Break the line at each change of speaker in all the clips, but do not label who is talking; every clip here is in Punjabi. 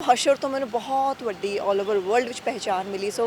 ਹਸ਼ਰ ਤੋਂ ਮੈਨੂੰ ਬਹੁਤ ਵੱਡੀ 올 ਓਵਰ ਵਰਲਡ ਵਿੱਚ ਪਹਿਚਾਨ ਮਿਲੀ ਸੋ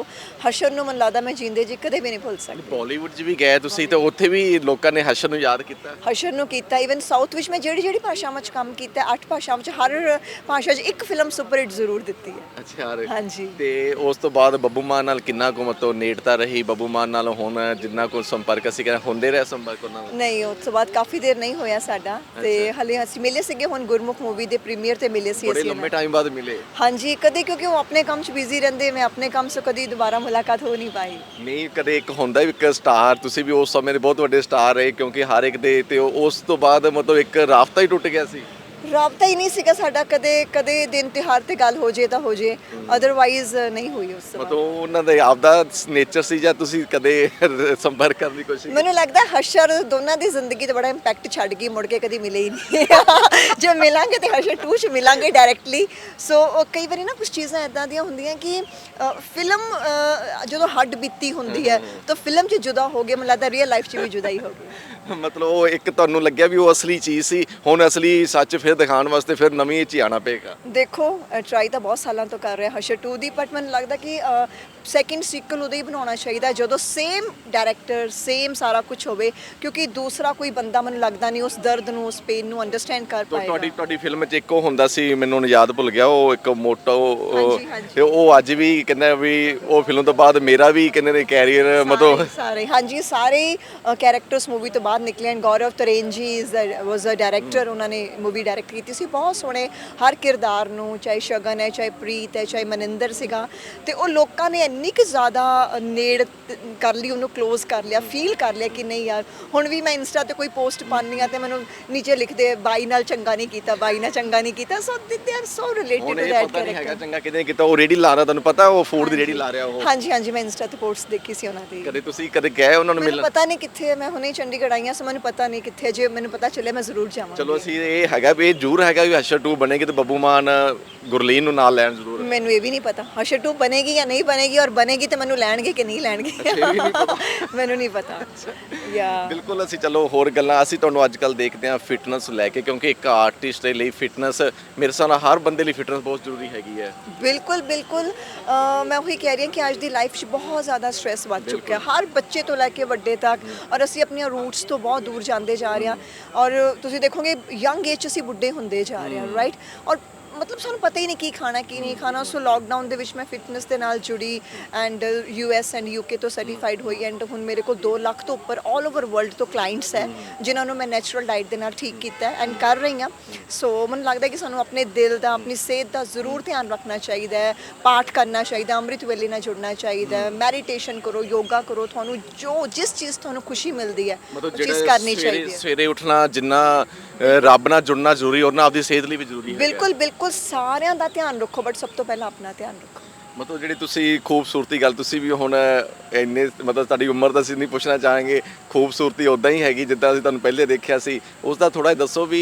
ਹਸ਼ਰ ਨੂੰ ਮੈਨੂੰ ਲੱਗਦਾ ਮੈਂ ਜਿੰਦੇ ਜੀ ਕਦੇ ਵੀ ਨਹੀਂ ਭੁੱਲ ਸਕਦੀ।
ਬਾਲੀਵੁੱਡ 'ਚ ਵੀ ਗਏ ਤੁਸੀਂ ਤੇ ਉੱਥੇ ਵੀ ਲੋਕਾਂ ਨੇ ਹਸ਼ਨ ਨੂੰ ਯਾਦ ਕੀਤਾ?
ਹਸ਼ਰ ਨੂੰ ਕੀਤਾ ਇਵਨ ਸਾਊਥ ਵਿੱਚ ਮੈਂ ਜਿਹੜੀ ਜਿਹੜੀ ਭਾਸ਼ਾਵਾਂ 'ਚ ਕੰਮ ਕੀਤਾ ਅੱਠ ਭਾਸ਼ਾਵਾਂ 'ਚ ਹਰ ਭਾਸ਼ਾ 'ਚ ਇੱਕ ਫਿਲਮ ਸੁਪਰ ਹਿੱਟ ਜ਼ਰੂਰ ਦਿੱਤੀ ਹੈ।
ਅੱਛਾ ਯਾਰ
ਹਾਂਜੀ।
ਤੇ ਉਸ ਤੋਂ ਬਾਅਦ ਬੱਬੂ ਮਾਨ ਨਾਲ ਕਿੰਨਾ ਕੁ ਮਤੋਂ ਨੇੜਤਾ ਰਹੀ? ਬੱਬੂ ਮਾਨ ਨਾਲ ਹੁਣ ਜਿੰਨਾ ਕੋ ਸੰਪਰਕ ਅਸੀਂ ਕਹਿੰਦੇ ਹੁੰਦੇ ਰਹੇ ਸੰਪਰਕ ਉਹਨਾਂ ਨਾਲ?
ਨਹੀਂ ਉਸ ਤੋਂ ਬਾਅਦ ਕਾਫੀ ਦੇਰ ਨਹੀਂ ਹੋਇਆ ਸਾਡਾ ਤੇ ਹਲੇ ਅਸੀਂ ਮਿਲੇ ਸੀਗੇ ਹੁਣ ਗੁਰਮੁਖ ਮੂਵੀ ਦੇ ਪ੍ਰੀਮੀਅਰ ਤੇ ਮਿਲੇ ਸੀ
ਬੜੇ
ਅਸੀਂ
ਲੰਮੇ ਟਾਈਮ ਬਾਅਦ ਮਿਲੇ।
ਹਾਂਜੀ, ਕਦੇ ਕਿਉਂਕਿ ਉਹ ਆਪਣੇ ਕੰਮ 'ਚ ਬਿਜ਼ੀ ਰਹਿੰਦੇ, ਮੈਂ ਆਪਣੇ ਕੰਮ 'ਚ ਕਦੀ ਦੁਬਾਰਾ ਮੁਲਾਕਾਤ ਹੋ ਨਹੀਂ ਪਾਈ।
ਨਹੀਂ, ਕਦੇ ਇੱਕ ਹੁੰਦਾ ਇੱਕ ਸਟਾਰ ਤੁਸੀਂ ਵੀ ਉਸ ਸਮੇਂ ਦੇ ਬਹੁਤ ਵੱਡੇ ਸਟਾਰ ਰਹੇ ਕਿਉਂਕਿ ਹਰ ਇੱਕ ਦੇ ਤੇ ਉਸ ਤੋਂ ਬਾਅਦ ਮਤਲਬ ਇੱਕ ਰਾਫਤਾ ਹੀ ਟੁੱਟ ਗਿਆ ਸੀ।
ਰਾਬਤਾ ਹੀ ਨਹੀਂ ਸੀਗਾ ਸਾਡਾ ਕਦੇ ਕਦੇ ਦਿਨ ਤਿਉਹਾਰ ਤੇ ਗੱਲ ਹੋ ਜੇ ਤਾਂ ਹੋ ਜੇ। ਅਦਰਵਾਈਜ਼ ਨਹੀਂ ਹੋਈ ਉਸ ਬਾਅਦ।
ਮਤਲਬ ਉਹਨਾਂ ਦਾ ਆਪਦਾ ਨੇਚਰ ਸੀ ਜਾਂ ਤੁਸੀਂ ਕਦੇ ਸੰਪਰਕ ਕਰਨ ਦੀ ਕੋਸ਼ਿਸ਼
ਮੈਨੂੰ ਲੱਗਦਾ ਹਸ਼ਰ ਦੋਨਾਂ ਦੀ ਜ਼ਿੰਦਗੀ ਤੇ ਬੜਾ ਇੰਪੈਕਟ ਛੱਡ ਗਈ ਮੁੜ ਕੇ ਕਦੀ ਮਿਲੇ ਹੀ ਨਹੀਂ। ਜੇ ਮਿਲਾਂਗੇ ਤੇ ਹਸ਼ਰ 2 ਚ ਮਿਲਾਂਗੇ ਡਾਇਰੈਕਟਲੀ ਸੋ ਕਈ ਵਾਰੀ ਨਾ ਕੁਝ ਚੀਜ਼ਾਂ ਇਦਾਂ ਦੀਆਂ ਹੁੰਦੀਆਂ ਕਿ ਫਿਲਮ ਜਦੋਂ ਹੱਡ ਬੀਤੀ ਹੁੰਦੀ ਹੈ ਤਾਂ ਫਿਲਮ 'ਚ ਜੁਦਾ ਹੋ ਗਏ ਮੈਨੂੰ ਲੱਗਦਾ ਰੀਅਲ ਲਾਈਫ 'ਚ ਵੀ ਜੁਦਾ ਹੀ ਹੋ ਗਏ।
ਮਤਲਬ ਉਹ ਇੱਕ ਤੁਹਾਨੂੰ ਲੱਗਿਆ ਵੀ ਉਹ ਅਸਲੀ ਚੀਜ਼ ਸੀ ਹੁਣ ਅਸਲੀ ਸੱਚ ਫਿਰ ਦਿਖਾਉਣ ਵਾਸਤੇ ਫਿਰ ਨਵੀਂ ਚ ਹੀ ਆਉਣਾ ਪਏਗਾ
ਦੇਖੋ ਟਰਾਈ ਤਾਂ ਬਹੁਤ ਸਾਲਾਂ ਤੋਂ ਕਰ ਰਿਹਾ ਹਸ਼ਰ 2 ਦੀ ਬਟ ਮੈਨੂੰ ਲੱਗਦਾ ਕਿ ਸੈਕਿੰਡ ਸੀਕਵਲ ਉਹਦਾ ਹੀ ਬਣਾਉਣਾ ਚਾਹੀਦਾ ਜਦੋਂ ਸੇਮ ਡਾਇਰੈਕਟਰ ਸੇਮ ਸਾਰਾ ਕੁਝ ਹੋਵੇ ਕਿਉਂਕਿ ਦੂਸਰਾ ਕੋਈ ਬੰਦਾ ਮੈਨੂੰ ਲੱਗਦਾ ਨਹੀਂ ਉਸ ਦਰਦ ਨੂੰ ਉਸ ਪੇਨ ਨੂੰ ਅੰਡਰਸਟੈਂਡ ਕਰ
ਤੁਹਾ- ਤੁਹਾਡੀ
ਪਾਏਗਾ
ਤੁਹਾਡੀ ਫਿਲਮ 'ਚ ਇੱਕ ਹੁੰਦਾ ਸੀ ਮੈਨੂੰ ਯਾਦ ਭੁੱਲ ਗਿਆ ਉਹ ਇੱਕ ਮੋਟੋ। ਤੇ ਉਹ ਅੱਜ ਵੀ ਕਹਿੰਦਾ ਵੀ ਉਹ ਫਿਲਮ ਤੋਂ ਬਾਅਦ ਮੇਰਾ ਵੀ ਕਹਿੰਦੇ ਨੇ ਕੈਰੀਅਰ ਮਤਲਬ
ਸਾਰੇ ਹਾਂਜੀ ਸਾਰੇ ਕੈਰੈਕਟਰਸ ਮੂਵੀ ਤੋਂ ਬਾਅਦ ਨਿਕਲੇ ਐਂਡ ਗੌਰਵ ਤਰੇਨ ਜੀ ਇਜ਼ ਵਾਸ ਅ ਡਾਇਰੈਕਟਰ ਉਹਨਾਂ ਨੇ ਮੂਵੀ ਡਾਇਰੈਕਟ ਕੀਤੀ ਸੀ। ਬਹੁਤ ਸੋਹਣੇ ਹਰ ਕਿਰਦਾਰ ਨੂੰ ਚਾਹੇ ਸ਼ਗਨ ਹੈ ਚਾਹੇ ਪ੍ਰੀਤ ਹੈ ਚਾਹੇ ਮਨਿੰਦਰ ਸੀਗਾ। ਤੇ ਉਹ ਲੋਕਾਂ ਨੇ ਇੰਨੀ ਕਿ ਜ਼ਿਆਦਾ ਨੇੜ ਕਰ ਲਈ ਉਹਨੂੰ ক্লোਜ਼ ਕਰ ਲਿਆ ਫੀਲ ਕਰ ਲਿਆ ਕਿ ਨਹੀਂ ਯਾਰ ਹੁਣ ਵੀ ਮੈਂ ਇੰਸਟਾ ਤੇ ਕੋਈ ਪੋਸਟ ਪਾਉਂਦੀ ਆ ਤੇ ਮੈਨੂੰ ਨੀਚੇ ਲਿਖਦੇ ਬਾਈ ਨਾਲ ਚੰਗਾ ਨਹੀਂ ਕੀਤਾ ਬਾਈ ਨਾਲ ਚੰਗਾ ਨਹੀਂ ਕੀਤਾ। So they are so related to that
ਪਤਾ ਨਹੀਂ ਹੈਗਾ ਚੰਗਾ ਕਿਤੇ ਕਿਤੇ ਉਹ ਰੇੜੀ ਲਾ ਰਿਹਾ ਤੁਹਾਨੂੰ ਪਤਾ ਉਹ ਫੂਡ ਦੀ ਰੇੜੀ ਲਾ ਰਿਹਾ ਉਹ।
ਹਾਂਜੀ ਹਾਂਜੀ ਮੈਂ ਇੰਸਟਾ ਤੇ ਪੋਸਟ ਦੇਖੀ ਸੀ ਉਹਨਾਂ ਦੀ।
ਕਦੇ ਤੁਸੀਂ ਕਦੇ ਗਏ ਉਹਨਾਂ ਨੂੰ ਮਿਲਣ?
ਪਤਾ ਨਹੀਂ ਕਿੱਥੇ ਮੈਂ ਹੁਣੇ ਚੰਡੀਗੜ੍ਹ ਆਈ ਸੋ ਮੈਨੂੰ ਪਤਾ ਨਹੀਂ ਕਿੱਥੇ ਜੇ ਮੈਨੂੰ ਪਤਾ ਚੱਲੇ ਮੈਂ ਜ਼ਰੂਰ ਜਾਵਾਂਗੀ।
ਚਲੋ ਅਸੀਂ ਇਹ ਹੈਗਾ ਵੀ ਇਹ ਜ਼ਰੂਰ ਹੈਗਾ ਵੀ ਹਸ਼ਰ 2 ਬਣੇਗੀ ਤੇ ਬੱਬੂ ਮਾਨ, ਗੁਰਲੀਨ ਨੂੰ ਨਾਲ ਲੈਣ ਜ਼ਰੂਰ
ਮੈਨੂੰ ਇਹ ਵੀ ਨਹੀਂ ਪਤਾ। ਹਸ਼ਰ 2 ਬਣੇਗੀ ਜਾਂ ਨਹੀਂ ਬਣੇਗੀ ਔਰ ਬਣੇਗੀ ਤੇ ਮੈਨੂੰ ਲੈਣਗੇ ਕਿ ਨਹੀਂ ਲੈਣਗੇ। ਮੈਨੂੰ ਨਹੀਂ ਪਤਾ। ਯਾ।
ਬਿਲਕੁਲ ਅਸੀਂ ਚਲੋ ਹੋਰ ਗੱਲਾਂ ਅਸੀਂ ਤੁਹਾਨੂੰ ਅੱਜ ਕੱਲ ਦੇਖਦੇ ਹਾਂ ਫਿਟਨੈਸ ਲੈ ਕੇ ਕਿਉਂਕਿ ਇੱਕ ਆਰਟਿਸਟ ਦੇ ਲਈ ਫਿਟਨੈਸ ਮੇਰੇ ਹਿਸਾਬ ਨਾਲ ਹਰ ਬੰਦੇ ਲਈ ਫਿਟਨੈਸ ਬਹੁਤ ਜ਼ਰੂਰੀ ਹੈਗੀ ਹੈ।
ਬਿਲਕੁਲ ਬਿਲਕੁਲ। ਮੈਂ ਉਹੀ ਕਹਿ ਰਹੀ ਹਾਂ ਕਿ ਅੱਜ ਦੀ ਲਾਈਫ 'ਚ ਬਹੁਤ ਜ਼ਿਆਦਾ ਸਟ੍ਰੈਸ ਵੱਧ ਚੁੱਕਿਆ। ਹਰ ਬੱਚੇ ਤੋਂ ਲੈ ਕੇ ਵੱਡੇ ਤੱਕ ਔਰ ਅਸੀਂ ਆਪਣੀਆਂ ਰੂਟਸ ਤੋਂ ਬਹੁਤ ਦੂਰ ਜਾਂਦੇ ਜਾ ਰਹੇ ਹਾਂ। ਔਰ ਤੁਸੀਂ ਦੇਖੋਗੇ ਯੰਗ ਏਜ 'ਚ ਅਸੀਂ ਬੁੱਢੇ ਹੁੰਦੇ ਜਾ ਰਹੇ ਹਾਂ ਰਾਈਟ ਔਰ ਮਤਲਬ ਸਾਨੂੰ ਪਤਾ ਹੀ ਨਹੀਂ ਕੀ ਖਾਣਾ ਕੀ ਨਹੀਂ ਖਾਣਾ। ਸੋ ਲੋਕਡਾਊਨ ਦੇ ਵਿੱਚ ਮੈਂ ਫਿਟਨੈਸ ਦੇ ਨਾਲ ਜੁੜੀ and U S and U K ਤੋਂ ਸਰਟੀਫਾਈਡ ਹੋਈ ਐਂਡ ਹੁਣ ਮੇਰੇ ਕੋਲ 2 ਲੱਖ ਤੋਂ ਉੱਪਰ 올 ਓਵਰ ਵਰਲਡ ਤੋਂ ਕਲਾਇੰਟਸ ਹੈ ਜਿਨ੍ਹਾਂ ਨੂੰ ਮੈਂ ਨੈਚੁਰਲ ਡਾਈਟ ਦੇ ਨਾਲ ਠੀਕ ਕੀਤਾ ਐਂਡ ਕਰ ਰਹੀ ਹਾਂ। ਸੋ ਮੈਨੂੰ ਲੱਗਦਾ ਕਿ ਸਾਨੂੰ ਆਪਣੇ ਦਿਲ ਦਾ ਆਪਣੀ ਸਿਹਤ ਦਾ ਜ਼ਰੂਰ ਧਿਆਨ ਰੱਖਣਾ ਚਾਹੀਦਾ ਹੈ ਪਾਠ ਕਰਨਾ ਚਾਹੀਦਾ ਅੰਮ੍ਰਿਤ ਵੇਲੇ ਨਾਲ ਜੁੜਨਾ ਚਾਹੀਦਾ ਹੈ ਮੈਡੀਟੇਸ਼ਨ ਕਰੋ ਯੋਗਾ ਕਰੋ ਤੁਹਾਨੂੰ ਜੋ ਜਿਸ ਚੀਜ਼ ਤੁਹਾਨੂੰ ਖੁਸ਼ੀ ਮਿਲਦੀ ਹੈ ਉਹ ਚੀਜ਼ ਕਰਨੀ ਚਾਹੀਦੀ ਹੈ।
ਸਵੇਰੇ ਉੱਠਣਾ ਜਿੰਨਾ ਰੱਬ ਨਾਲ ਜੁੜਨਾ ਜ਼ਰੂਰੀ ਉਹਨਾਂ ਆਪਦੀ ਸਿਹਤ ਲਈ ਵੀ ਜ਼ਰੂਰੀ ਹੈ
ਬਿਲਕੁਲ ਬਿਲਕੁਲ। ਬਿਲਕੁਲ ਸਾਰਿਆਂ ਦਾ ਧਿਆਨ ਰੱਖੋ ਬਟ ਸਭ ਤੋਂ ਪਹਿਲਾਂ ਆਪਣਾ ਧਿਆਨ ਰੱਖੋ।
ਮਤਲਬ ਜਿਹੜੀ ਤੁਸੀਂ ਖੂਬਸੂਰਤੀ ਗੱਲ ਤੁਸੀਂ ਵੀ ਹੁਣ ਇੰਨੇ ਮਤਲਬ ਤੁਹਾਡੀ ਉਮਰ ਦਾ ਅਸੀਂ ਨਹੀਂ ਪੁੱਛਣਾ ਚਾਹਾਂਗੇ ਖੂਬਸੂਰਤੀ ਉਦਾਂ ਹੀ ਹੈਗੀ ਜਿੱਦਾਂ ਅਸੀਂ ਤੁਹਾਨੂੰ ਪਹਿਲੇ ਦੇਖਿਆ ਸੀ। ਉਸ ਦਾ ਥੋੜਾ ਦੱਸੋ ਵੀ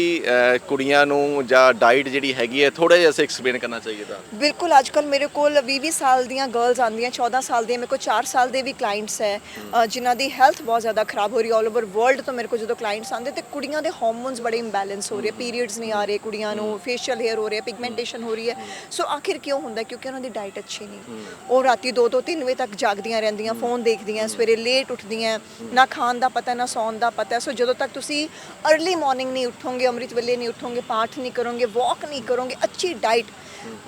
ਕੁੜੀਆਂ ਨੂੰ ਜਾਂ ਡਾਈਟ ਜਿਹੜੀ ਹੈਗੀ ਹੈ ਥੋੜਾ ਜਿਹਾ ਅਸੀਂ ਐਕਸਪਲੇਨ ਕਰਨਾ ਚਾਹੀਦਾ
ਬਿਲਕੁਲ ਅੱਜ ਕੱਲ ਮੇਰੇ ਕੋਲ 20-20 ਸਾਲ ਦੀਆਂ ਗਰਲਸ ਆਉਂਦੀਆਂ 14 ਸਾਲ ਦੀਆਂ ਮੇਰੇ ਕੋਲ 4 ਸਾਲ ਦੇ ਵੀ ਕਲਾਇੰਟਸ ਹੈ। ਜਿਨ੍ਹਾਂ ਦੀ ਹੈਲਥ ਬਹੁਤ ਜ਼ਿਆਦਾ ਖਰਾਬ ਹੋ ਰਹੀ 올 ਓਵਰ ਵਰਲਡ ਤੋਂ ਮੇਰੇ ਕੋਲ ਜਦੋਂ ਕਲਾਇੰਟਸ ਆਉਂਦੇ ਤੇ ਕੁੜੀਆਂ ਦੇ ਹਾਰਮੋਨਸ ਬੜੇ ਇੰਬੈਲੈਂਸ ਹੋ ਰਹੇ ਪੀਰੀਅਡਸ ਨਹੀਂ ਆ ਰਹੇ ਕੁੜੀਆਂ ਨੂੰ ਫੇਸ਼ੀਅਲ ਹੇਅਰ ਹੋ ਰਿਹਾ ਪਿਗਮੈਂਟੇਸ਼ਨ ਹੋ ਰਹੀ ਹੈ। ਸੋ ਆਖਿਰ ਕਿਉਂ ਹੁੰਦਾ? ਕਿਉਂਕਿ ਉਹਨਾਂ ਦੀ ਡਾਈਟ ਅੱਛੀ ਖੁਸ਼ੀ ਨਹੀਂ। ਉਹ ਰਾਤੀ 2 ਤੋਂ 3 ਵਜੇ ਤੱਕ ਜਾਗਦੀਆਂ ਰਹਿੰਦੀਆਂ ਫੋਨ ਦੇਖਦੀਆਂ ਸਵੇਰੇ ਲੇਟ ਉੱਠਦੀਆਂ ਨਾ ਖਾਣ ਦਾ ਪਤਾ ਨਾ ਸੌਣ ਦਾ ਪਤਾ। ਸੋ ਜਦੋਂ ਤੱਕ ਤੁਸੀਂ अर्ਲੀ ਮਾਰਨਿੰਗ ਨਹੀਂ ਉੱਠੋਗੇ ਅੰਮ੍ਰਿਤ ਵੇਲੇ ਨਹੀਂ ਉੱਠੋਗੇ ਪਾਠ ਨਹੀਂ ਕਰੋਗੇ ਵਾਕ ਨਹੀਂ ਕਰੋਗੇ ਅੱਛੀ ਡਾਈਟ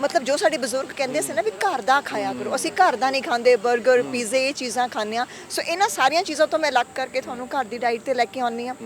ਮਤਲਬ ਜੋ ਸਾਡੇ ਬਜ਼ੁਰਗ ਕਹਿੰਦੇ ਸੀ ਨਾ ਵੀ ਘਰ ਦਾ ਖਾਇਆ ਕਰੋ। ਅਸੀਂ ਘਰ ਦਾ ਨਹੀਂ ਖਾਂਦੇ 버ਗਰ ਪੀਜ਼ੇ ਇਹ ਚੀਜ਼ਾਂ ਖਾਂਦੇ ਆ ਸੋ ਇਹਨਾਂ ਸਾਰੀਆਂ ਚੀਜ਼ਾਂ ਤੋਂ ਮੈਂ ਲੱਗ ਕਰਕੇ ਤੁਹਾਨੂੰ ਘਰ ਦੀ ਡਾਈਟ ਤੇ ਲੈ ਕੇ ਆਉਣੀ ਆ